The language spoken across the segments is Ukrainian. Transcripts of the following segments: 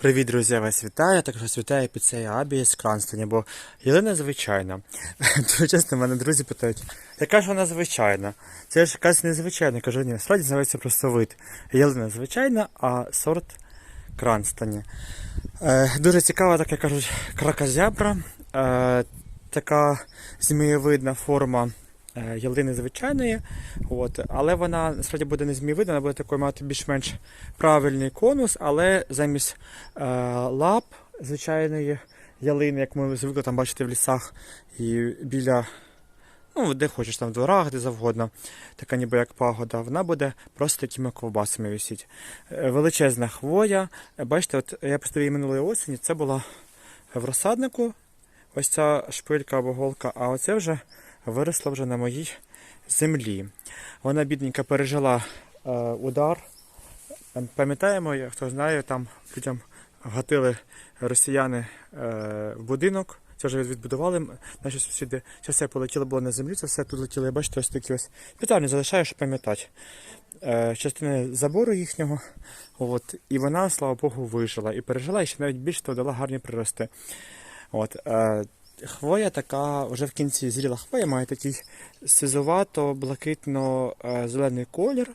Привіт, друзі, вас вітаю. Також вас під цей Абі з Кранстоні, бо ялина звичайна. Дуже часто мене друзі питають, яка ж вона звичайна? Це ж якась незвичайна. Кажу, ні, насправді називається просто вид. Ялина звичайна, а сорт Кранстоні. Е, дуже цікава, так як кажуть, кракозябра. Е, така змієвидна форма ялини звичайної, от, але вона насправді буде не змієвидна, вона буде такою мати більш-менш правильний конус, але замість е, лап звичайної ялини, як ми звикли там бачити в лісах і біля, ну, де хочеш, там в дворах, де завгодно, така ніби як пагода, вона буде просто такими ковбасами висіти. Е, величезна хвоя. Е, Бачите, от я поставив її минулої осені, це була в розсаднику, ось ця шпилька або голка, а оце вже виросла вже на моїй землі. Вона бідненька пережила е, удар. Е, Пам'ятаємо, хто знає, там людям гатили росіяни е, в будинок. Це вже відбудували наші сусіди. Це все полетіло було на землі, це все тут летіло. І Бачите, ось такі ось питання залишаю, щоб пам'ятати. Е, частини забору їхнього. От, і вона, слава Богу, вижила і пережила, і ще навіть більше того дала гарні прирости. От, е, хвоя така, вже в кінці зріла хвоя, має такий сизувато-блакитно-зелений колір.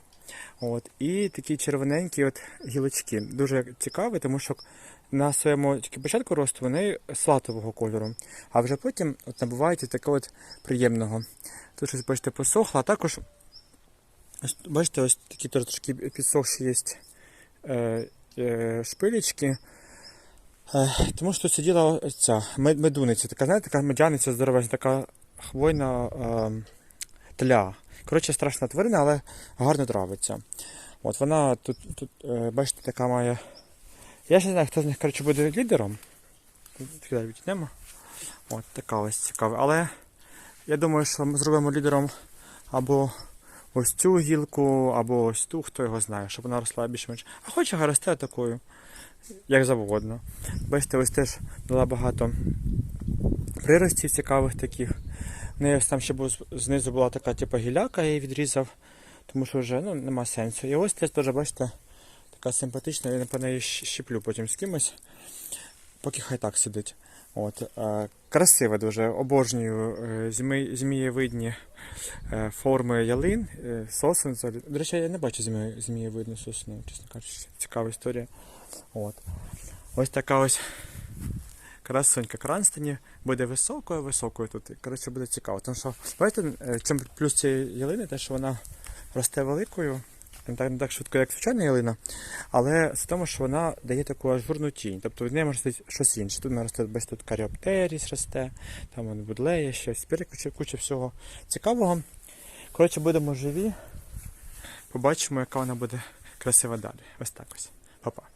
От, і такі червоненькі от гілочки. Дуже цікаві, тому що на своєму тільки початку росту вони салатового кольору, а вже потім от набувають такого от приємного. Тут щось, бачите, посохло, а також бачите, ось такі трошки підсохші є е, е, шпилечки. Е, тому що сиділа ця медуниця, така, знаєте, така медяниця здорова, така хвойна е, тля. Коротше, страшна тварина, але гарно травиться. От вона тут, тут е, бачите, така має. Я ще не знаю, хто з них коротше, буде лідером. Відійдемо. От така ось цікава. Але я думаю, що ми зробимо лідером або ось цю гілку, або ось ту, хто його знає, щоб вона росла більш-менш. А хоче росте такою, як завгодно. Бачите, ось теж дала багато приростів цікавих таких. Неї ось там ще був знизу була така типу гіляка, я її відрізав, тому що вже ну, нема сенсу. І ось теж бачите, така симпатична, я по неї щеплю потім з кимось, поки хай так сидить. От, е, красиво дуже, обожнюю е, змієвидні е, форми ялин, сосен. До речі, я не бачу змі, змієвидну сосну, чесно кажучи, цікава історія. От. Ось така ось красунька Кранстані буде високою, високою тут. Коротше, буде цікаво. Тому що, бачите, чим плюс цієї ялини, те, що вона росте великою, не так, не так швидко, як звичайна ялина, але з тому, що вона дає таку ажурну тінь. Тобто від неї може стати щось інше. Тут наросте росте, бачите, тут каріоптеріс росте, там вон будлеє, щось, куча, куча всього цікавого. Коротше, будемо живі. Побачимо, яка вона буде красива далі. Ось так ось. Па-па.